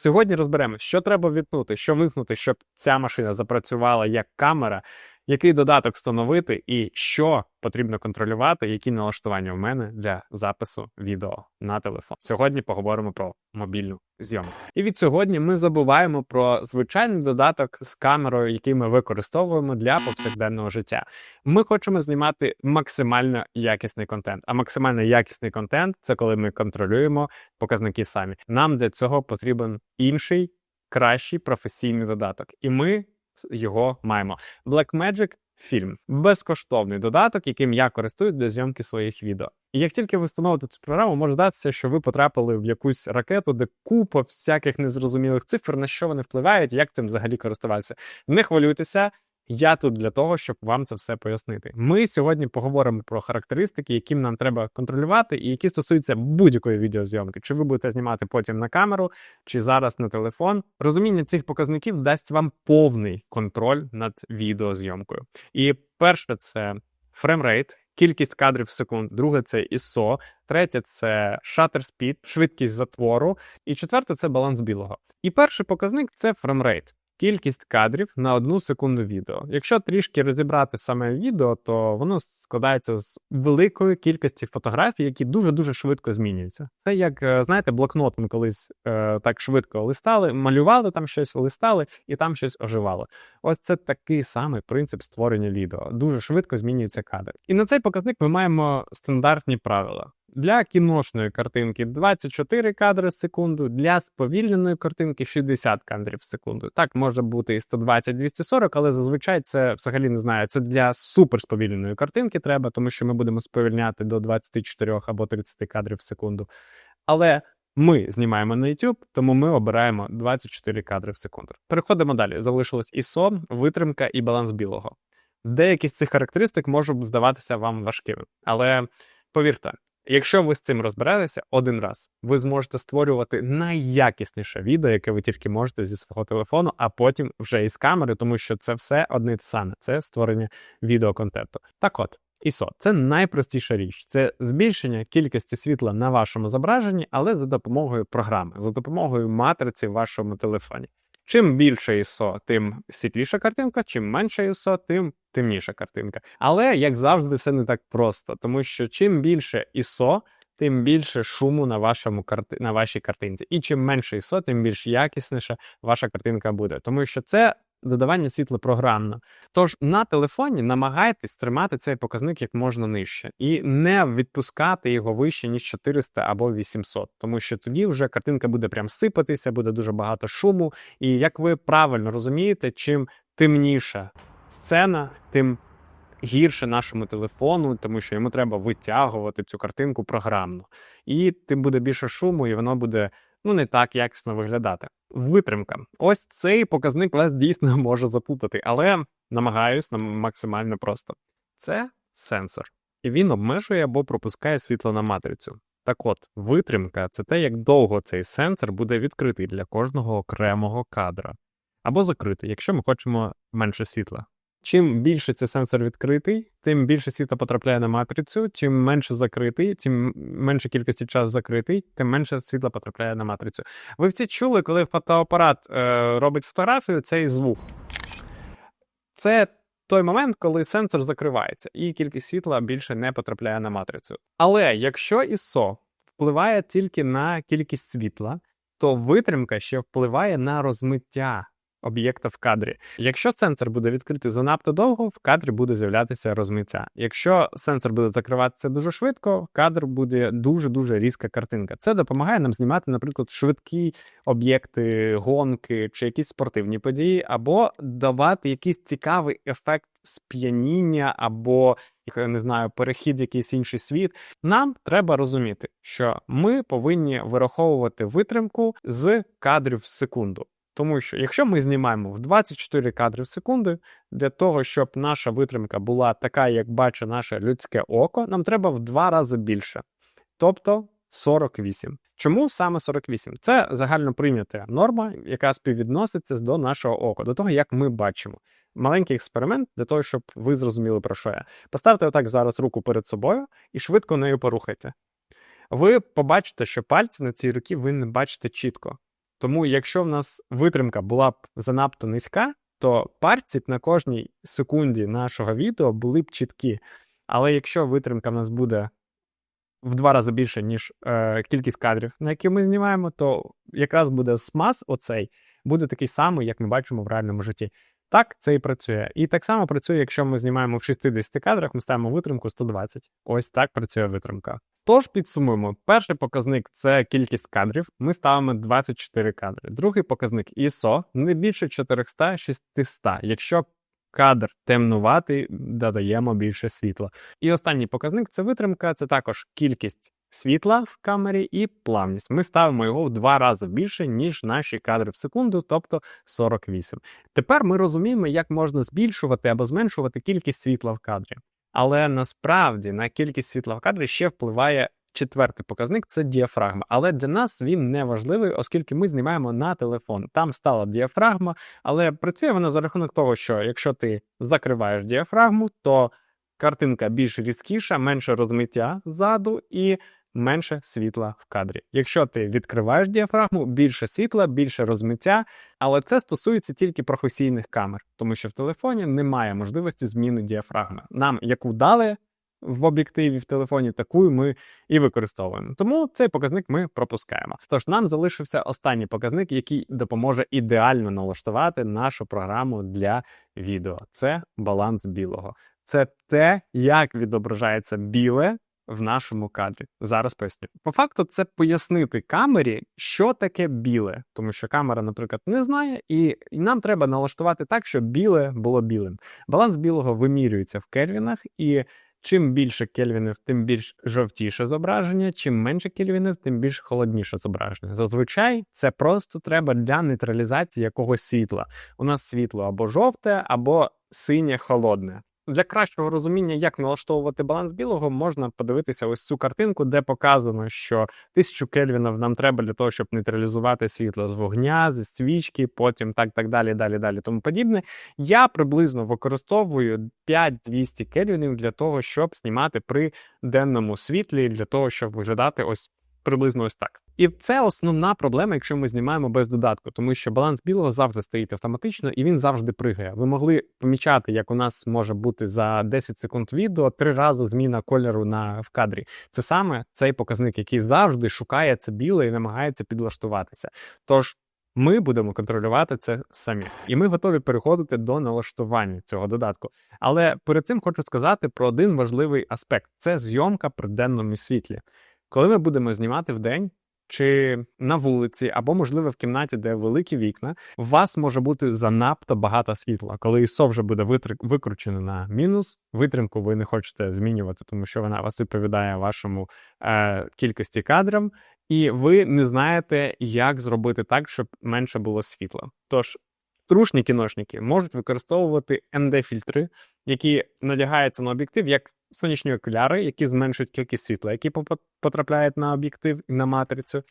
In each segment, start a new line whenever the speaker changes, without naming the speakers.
Сьогодні розберемо, що треба вімкнути, що вимкнути, щоб ця машина запрацювала як камера, який додаток встановити, і що потрібно контролювати, які налаштування в мене для запису відео на телефон. Сьогодні поговоримо про мобільну зйомку. І від сьогодні ми забуваємо про звичайний додаток з камерою, який ми використовуємо для повсякденного життя. Ми хочемо знімати максимально якісний контент. А максимально якісний контент це коли ми контролюємо показники самі. Нам для цього потрібен інший. Кращий професійний додаток, і ми його маємо. Blackmagic фільм безкоштовний додаток, яким я користуюсь для зйомки своїх відео. І як тільки ви встановите цю програму, може здатися, що ви потрапили в якусь ракету, де купа всяких незрозумілих цифр, на що вони впливають, як цим взагалі користуватися. Не хвилюйтеся. Я тут для того, щоб вам це все пояснити. Ми сьогодні поговоримо про характеристики, яким нам треба контролювати, і які стосуються будь-якої відеозйомки. Чи ви будете знімати потім на камеру, чи зараз на телефон. Розуміння цих показників дасть вам повний контроль над відеозйомкою. І перше це фреймрейт, кількість кадрів в секунд, друге це ISO, третє це shutter speed, швидкість затвору, і четверте це баланс білого. І перший показник це фреймрейт кількість кадрів на одну секунду відео. Якщо трішки розібрати саме відео, то воно складається з великої кількості фотографій, які дуже-дуже швидко змінюються. Це як, е, знаєте, блокнот ми колись е, так швидко листали, малювали там щось, листали, і там щось оживало. Ось це такий самий принцип створення відео. Дуже швидко змінюються кадри. І на цей показник ми маємо стандартні правила. Для кіношної картинки 24 кадри в секунду, для сповільненої картинки 60 кадрів в секунду. Так може бути і 120-240, але зазвичай це взагалі не знаю. Це для суперсповільненої картинки треба, тому що ми будемо сповільняти до 24 або 30 кадрів в секунду. Але ми знімаємо на YouTube, тому ми обираємо 24 кадри в секунду. Переходимо далі. Залишилось ISO, витримка і баланс білого. Деякі з цих характеристик можуть здаватися вам важкими, але повірте, Якщо ви з цим розберетеся один раз, ви зможете створювати найякісніше відео, яке ви тільки можете зі свого телефону, а потім вже із камери, тому що це все одне те саме, це створення відеоконтенту. Так от. ISO – це найпростіша річ, це збільшення кількості світла на вашому зображенні, але за допомогою програми, за допомогою матриці в вашому телефоні. Чим більше ISO, тим світліша картинка, чим менше ISO, тим темніша картинка. Але, як завжди, все не так просто, тому що чим більше ISO, тим більше шуму на вашому карти... на вашій картинці. І чим менше ISO, тим більш якісніша ваша картинка буде. Тому що це додавання світла програмно. Тож на телефоні намагайтесь тримати цей показник як можна нижче, і не відпускати його вище, ніж 400 або 800, тому що тоді вже картинка буде прям сипатися, буде дуже багато шуму. І як ви правильно розумієте, чим темніша сцена, тим гірше нашому телефону, тому що йому треба витягувати цю картинку програмно. І тим буде більше шуму, і воно буде ну не так якісно виглядати. Витримка. Ось цей показник вас дійсно може запутати, але намагаюсь нам максимально просто. Це сенсор, і він обмежує або пропускає світло на матрицю. Так от, витримка це те, як довго цей сенсор буде відкритий для кожного окремого кадра, або закритий, якщо ми хочемо менше світла. Чим більше цей сенсор відкритий, тим більше світла потрапляє на матрицю, чим менше закритий, тим менше кількості час закритий, тим менше світла потрапляє на матрицю. Ви всі чули, коли фотоапарат е, робить фотографію, цей звук. Це той момент, коли сенсор закривається, і кількість світла більше не потрапляє на матрицю. Але якщо ISO впливає тільки на кількість світла, то витримка ще впливає на розмиття об'єкта в кадрі. Якщо сенсор буде відкритий занадто довго, в кадрі буде з'являтися розмиття. Якщо сенсор буде закриватися дуже швидко, кадр буде дуже-дуже різка картинка. Це допомагає нам знімати, наприклад, швидкі об'єкти, гонки чи якісь спортивні події, або давати якийсь цікавий ефект сп'яніння або не знаю, перехід в якийсь інший світ. Нам треба розуміти, що ми повинні вираховувати витримку з кадрів в секунду. Тому що, якщо ми знімаємо в 24 кадри в секунду, для того, щоб наша витримка була така, як бачить наше людське око, нам треба в два рази більше. Тобто 48. Чому саме 48? Це загально прийнята норма, яка співвідноситься до нашого ока, до того, як ми бачимо. Маленький експеримент для того, щоб ви зрозуміли, про що я. Поставте отак зараз руку перед собою і швидко нею порухайте. Ви побачите, що пальці на цій руці ви не бачите чітко. Тому, якщо в нас витримка була б занадто низька, то парці на кожній секунді нашого відео були б чіткі. Але якщо витримка в нас буде в два рази більше, ніж е, кількість кадрів, на які ми знімаємо, то якраз буде смаз оцей буде такий самий, як ми бачимо в реальному житті. Так, це і працює. І так само працює, якщо ми знімаємо в 60 кадрах, ми ставимо витримку 120. Ось так працює витримка. Тож підсумуємо, перший показник це кількість кадрів. Ми ставимо 24 кадри. Другий показник ISO не більше 400-600. Якщо кадр темнуватий, додаємо більше світла. І останній показник це витримка, це також кількість світла в камері і плавність. Ми ставимо його в два рази більше, ніж наші кадри в секунду, тобто 48. Тепер ми розуміємо, як можна збільшувати або зменшувати кількість світла в кадрі. Але насправді на кількість світла в кадрі ще впливає. Четвертий показник це діафрагма, але для нас він не важливий, оскільки ми знімаємо на телефон. Там стала діафрагма, але працює вона за рахунок того, що якщо ти закриваєш діафрагму, то картинка більш різкіша, менше розмиття ззаду і менше світла в кадрі. Якщо ти відкриваєш діафрагму, більше світла, більше розмиття, але це стосується тільки професійних камер, тому що в телефоні немає можливості зміни діафрагми. Нам яку дали. В об'єктиві в телефоні таку ми і використовуємо. Тому цей показник ми пропускаємо. Тож нам залишився останній показник, який допоможе ідеально налаштувати нашу програму для відео. Це баланс білого. Це те, як відображається біле в нашому кадрі. Зараз поясню. По факту, це пояснити камері, що таке біле, тому що камера, наприклад, не знає, і нам треба налаштувати так, щоб біле було білим. Баланс білого вимірюється в кельвінах, і чим більше кельвінів, тим більш жовтіше зображення, чим менше кельвінів, тим більш холодніше зображення. Зазвичай це просто треба для нейтралізації якогось світла. У нас світло або жовте, або синє холодне. Для кращого розуміння, як налаштовувати баланс білого, можна подивитися ось цю картинку, де показано, що 1000 кельвінів нам треба для того, щоб нейтралізувати світло з вогня, зі свічки, потім так, так далі, далі, далі, тому подібне. Я приблизно використовую 5200 кельвінів для того, щоб знімати при денному світлі, для того, щоб виглядати ось приблизно ось так. І це основна проблема, якщо ми знімаємо без додатку, тому що баланс білого завжди стоїть автоматично і він завжди пригає. Ви могли помічати, як у нас може бути за 10 секунд відео три рази зміна кольору на в кадрі. Це саме цей показник, який завжди шукає це біле і намагається підлаштуватися. Тож. Ми будемо контролювати це самі, і ми готові переходити до налаштування цього додатку. Але перед цим хочу сказати про один важливий аспект: це зйомка при денному світлі. Коли ми будемо знімати в день, чи на вулиці, або, можливо, в кімнаті, де великі вікна, у вас може бути занадто багато світла. Коли ISO вже буде викручено на мінус, витримку ви не хочете змінювати, тому що вона вас відповідає вашому е, кількості кадрів, і ви не знаєте, як зробити так, щоб менше було світла. Тож. Трушні кіношники можуть використовувати ND-фільтри, які надягаються на об'єктив як сонячні окуляри, які зменшують кількість світла, які потрапляють на об'єктив і на матрицю.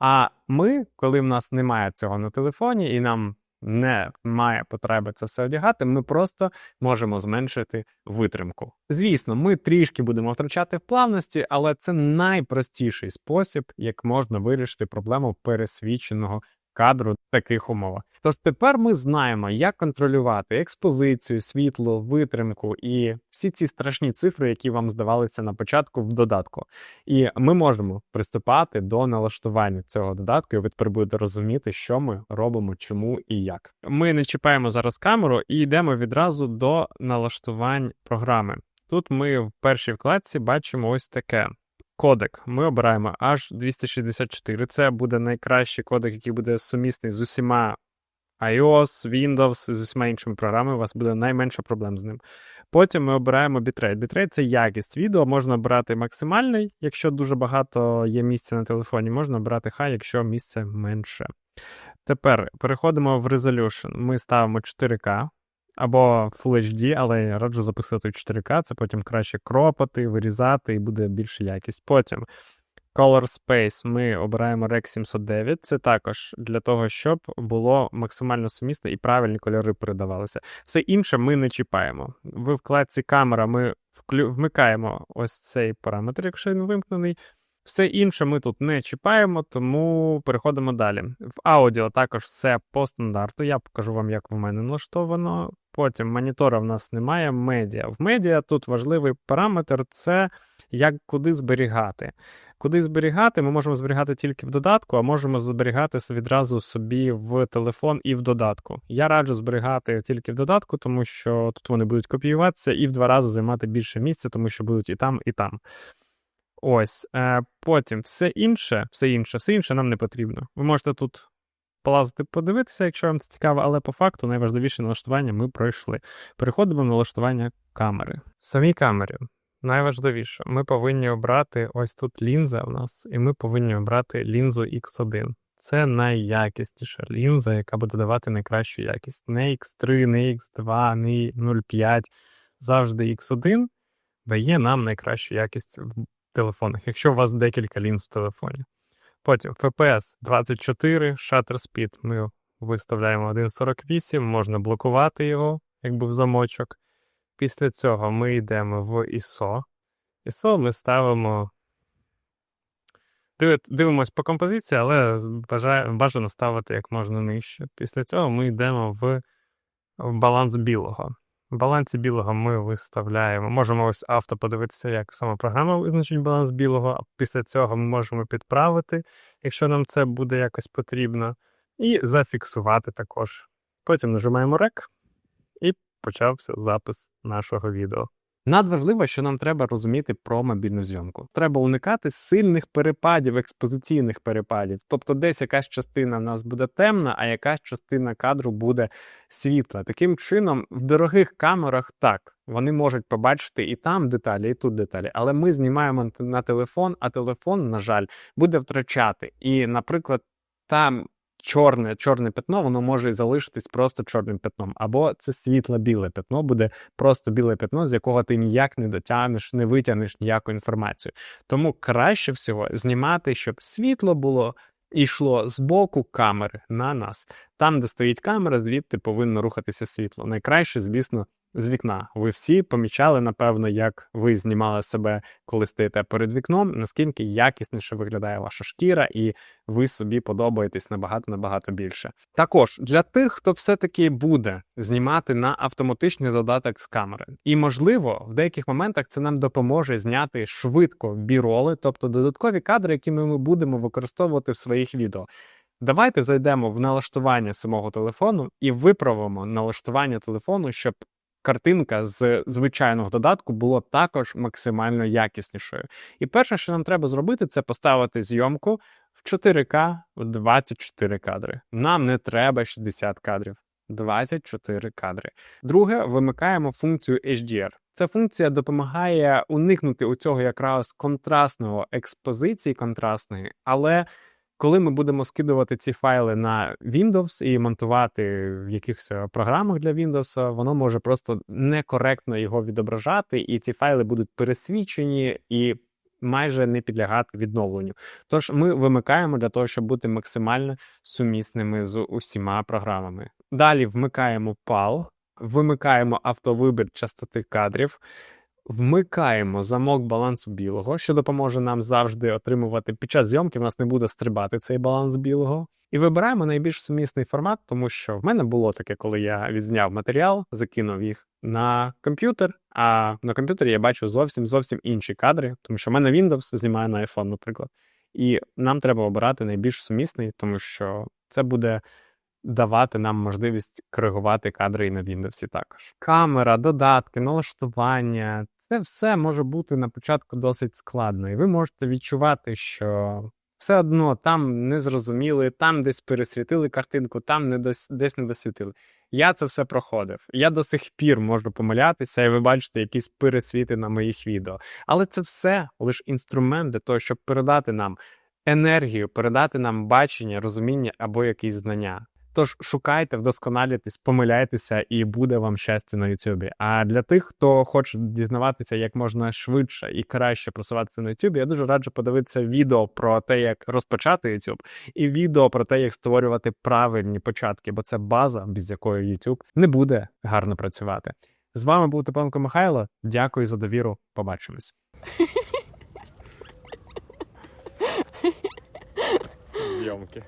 А ми, коли в нас немає цього на телефоні, і нам не має потреби це все одягати, ми просто можемо зменшити витримку. Звісно, ми трішки будемо втрачати в плавності, але це найпростіший спосіб, як можна вирішити проблему пересвіченого кадру в таких умовах. Тож тепер ми знаємо, як контролювати експозицію, світло, витримку і всі ці страшні цифри, які вам здавалися на початку в додатку. І ми можемо приступати до налаштування цього додатку, і ви тепер будете розуміти, що ми робимо, чому і як. Ми не чіпаємо зараз камеру і йдемо відразу до налаштувань програми. Тут ми в першій вкладці бачимо ось таке. Кодек ми обираємо H264. Це буде найкращий кодек, який буде сумісний з усіма iOS, Windows, з усіма іншими програмами. У вас буде найменше проблем з ним. Потім ми обираємо бітрейт. Бітрейт це якість відео. Можна обрати максимальний, якщо дуже багато є місця на телефоні, можна обрати хай, якщо місце менше. Тепер переходимо в Resolution. Ми ставимо 4К або Full HD, але я раджу записати 4К, це потім краще кропати, вирізати і буде більша якість. Потім Color Space ми обираємо Rec 709. Це також для того, щоб було максимально сумісне і правильні кольори передавалися. Все інше ми не чіпаємо. В вкладці камера ми вмикаємо ось цей параметр, якщо він вимкнений. Все інше ми тут не чіпаємо, тому переходимо далі. В аудіо також все по стандарту. Я покажу вам, як в мене налаштовано. Потім монітора в нас немає. Медіа. В медіа тут важливий параметр це як куди зберігати. Куди зберігати, ми можемо зберігати тільки в додатку, а можемо зберігати відразу собі в телефон і в додатку. Я раджу зберігати тільки в додатку, тому що тут вони будуть копіюватися і в два рази займати більше місця, тому що будуть і там, і там. Ось. Е, потім все інше, все інше, все інше нам не потрібно. Ви можете тут полазити, подивитися, якщо вам це цікаво, але по факту найважливіше налаштування ми пройшли. Переходимо в налаштування камери. В самій камері найважливіше, ми повинні обрати ось тут лінза у нас, і ми повинні обрати лінзу X1. Це найякісніша лінза, яка буде давати найкращу якість. Не X3, не X2, не 0,5. Завжди X1 дає нам найкращу якість в телефонах, якщо у вас декілька лінз в телефоні. Потім FPS 24, shutter speed ми виставляємо 1.48, можна блокувати його, якби в замочок. Після цього ми йдемо в ISO. ISO ми ставимо. Дивимось по композиції, але бажано ставити як можна нижче. Після цього ми йдемо в, баланс білого. Балансі білого ми виставляємо. Можемо ось авто подивитися, як сама програма визначить баланс білого. А після цього ми можемо підправити, якщо нам це буде якось потрібно, і зафіксувати також. Потім нажимаємо Рек, і почався запис нашого відео. Надважливо, що нам треба розуміти про мобільну зйомку. Треба уникати сильних перепадів, експозиційних перепадів. Тобто, десь якась частина в нас буде темна, а якась частина кадру буде світла. Таким чином, в дорогих камерах так вони можуть побачити і там деталі, і тут деталі. Але ми знімаємо на телефон, а телефон, на жаль, буде втрачати. І, наприклад, там чорне чорне пятно, воно може і залишитись просто чорним пятном, або це світло-біле пятно буде просто біле пятно, з якого ти ніяк не дотягнеш, не витягнеш ніяку інформацію. Тому краще всього знімати, щоб світло було і йшло з боку камери на нас. Там, де стоїть камера, звідти повинно рухатися світло. Найкраще, звісно, з вікна. Ви всі помічали, напевно, як ви знімали себе, коли стоїте перед вікном, наскільки якісніше виглядає ваша шкіра, і ви собі подобаєтесь набагато набагато більше. Також для тих, хто все-таки буде знімати на автоматичний додаток з камери, і можливо, в деяких моментах це нам допоможе зняти швидко біроли, тобто додаткові кадри, які ми будемо використовувати в своїх відео. Давайте зайдемо в налаштування самого телефону і виправимо налаштування телефону, щоб картинка з звичайного додатку була також максимально якіснішою. І перше, що нам треба зробити, це поставити зйомку в 4К в 24 кадри. Нам не треба 60 кадрів. 24 кадри. Друге, вимикаємо функцію HDR. Ця функція допомагає уникнути у цього якраз контрастного експозиції контрастної, але коли ми будемо скидувати ці файли на Windows і монтувати в якихось е, програмах для Windows, воно може просто некоректно його відображати, і ці файли будуть пересвічені і майже не підлягати відновленню. Тож ми вимикаємо для того, щоб бути максимально сумісними з усіма програмами. Далі вмикаємо PAL, вимикаємо автовибір частоти кадрів. Вмикаємо замок балансу білого, що допоможе нам завжди отримувати під час зйомки. В нас не буде стрибати цей баланс білого. І вибираємо найбільш сумісний формат, тому що в мене було таке, коли я відзняв матеріал, закинув їх на комп'ютер. А на комп'ютері я бачу зовсім зовсім інші кадри, тому що в мене Windows знімає на iPhone, наприклад. І нам треба обирати найбільш сумісний, тому що це буде давати нам можливість коригувати кадри і на Windows також. Камера, додатки, налаштування це все може бути на початку досить складно, і ви можете відчувати, що все одно там не зрозуміли, там десь пересвітили картинку, там не дос, десь не досвітили. Я це все проходив. Я до сих пір можу помилятися, і ви бачите якісь пересвіти на моїх відео. Але це все лише інструмент для того, щоб передати нам енергію, передати нам бачення, розуміння або якісь знання. Тож шукайте, вдосконалюйтесь, помиляйтеся, і буде вам щастя на Ютубі. А для тих, хто хоче дізнаватися як можна швидше і краще просуватися на Ютубі, я дуже раджу подивитися відео про те, як розпочати YouTube, і відео про те, як створювати правильні початки, бо це база, без якої YouTube не буде гарно працювати. З вами був Тепленко Михайло. Дякую за довіру. Побачимось. зйомки.